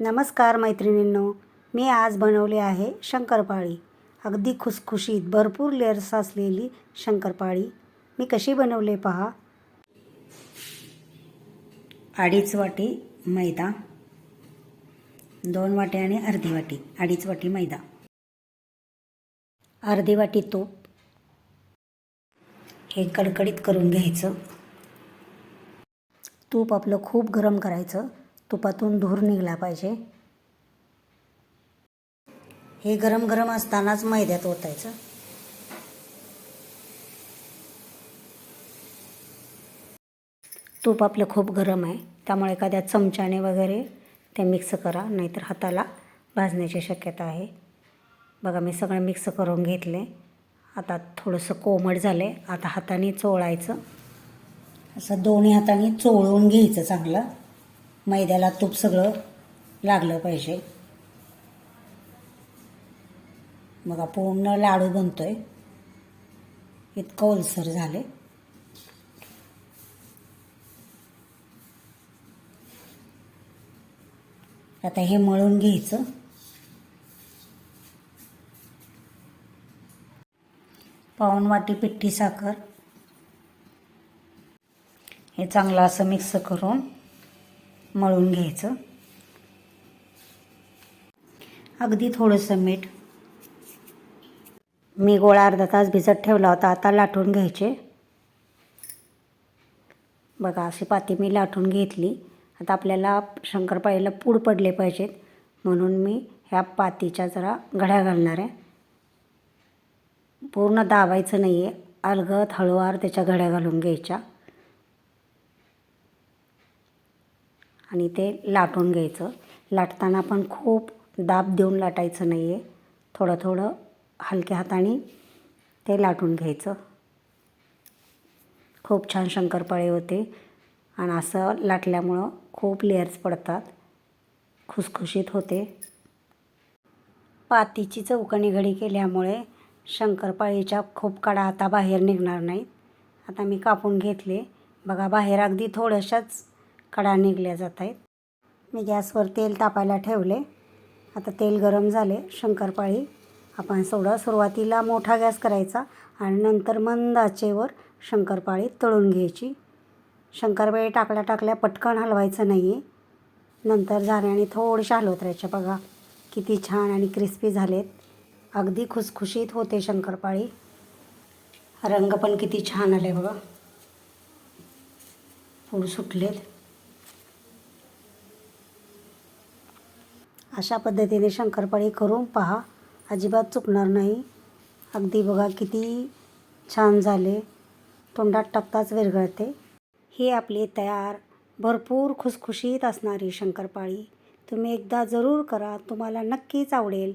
नमस्कार मैत्रिणींनो मी आज बनवले आहे शंकरपाळी. अगदी खुसखुशीत भरपूर लेअर्स असलेली शंकरपाळी. मी कशी बनवले पहा. अडीच वाटी मैदा दोन वाटी आणि अर्धी वाटी अडीच वाटी मैदा. अर्धी वाटी तूप. हे कडकडीत करून घ्यायचं. तूप आपलं खूप गरम करायचं. तुपातून धूर निघला पाहिजे. हे गरम गरम असतानाच मैद्यात ओतायचं. तूप आपलं खूप गरम आहे. त्यामुळे एखाद्या चमच्याने वगैरे ते मिक्स करा नाहीतर हाताला भाजण्याची शक्यता आहे. बघा मी सगळं मिक्स करून घेतले. आता थोडंसं कोमट झालं आता हाताने चोळायचं. असं दोन्ही हाताने चोळून घ्यायचं चांगलं. मैद्याला तूप सगळं लागलं पाहिजे. बघा पूर्ण लाडू बनतोय. इतकं ओलसर झाले आता हे मळून घ्यायचं. पाऊण वाटी पिठी साखर. हे चांगलं असं मिक्स करून मळून घ्यायचं. अगदी थोडंसं मीठ. मी गोळा अर्धा तास भिजत ठेवला होता आता लाटून घ्यायचे. बघा अशी पाती मी लाटून घेतली. आता आपल्याला शंकरपाळीला पूड पडले पाहिजेत म्हणून मी ह्या पातीच्या जरा घड्या घालणार आहे. पूर्ण दाबायचं नाही आहे अलगत हळूवार त्याच्या घड्या घालून घ्यायच्या. आणि ते लाटून घ्यायचं. लाटताना पण खूप दाब देऊन लाटायचं नाही आहे थोडं थोडं हलक्या हाताने ते लाटून घ्यायचं. खूप छान शंकरपाळे होते. आणि असं लाटल्यामुळं खूप लेअर्स पडतात. खुसखुशीत होते. पातीची चौकणी घडी केल्यामुळे शंकरपाळीच्या खूप कडा आता बाहेर निघणार नाहीत. आता मी कापून घेतले. बघा बाहेर अगदी थोड्याशाच कडा निघल्या जात आहेत. मी गॅसवर तेल तापायला ठेवले. आता तेल गरम झाले. शंकरपाळी आपण सोडा. सुरुवातीला मोठा गॅस करायचा आणि नंतर मंद आचेवर शंकरपाळी तळून घ्यायची. शंकरपाळी टाकल्या टाकल्या पटकन हलवायचं नाही आहे नंतर झाल्याने थोडेसे हलवत राहायचे बघा. किती छान आणि क्रिस्पी झालेत. अगदी खुसखुशीत होते शंकरपाळी. रंग पण किती छान आले बघा. पूड सुटलेत. अशा पद्धतीने शंकरपाळी करून पहा. अजिबात चुकणार नाही. अगदी बघा किती छान झाले. तोंडात टाकताच विरघळते. ही आपली तयार भरपूर खुसखुशीत असणारी शंकरपाळी. तुम्ही एकदा जरूर करा. तुम्हाला नक्कीच आवडेल.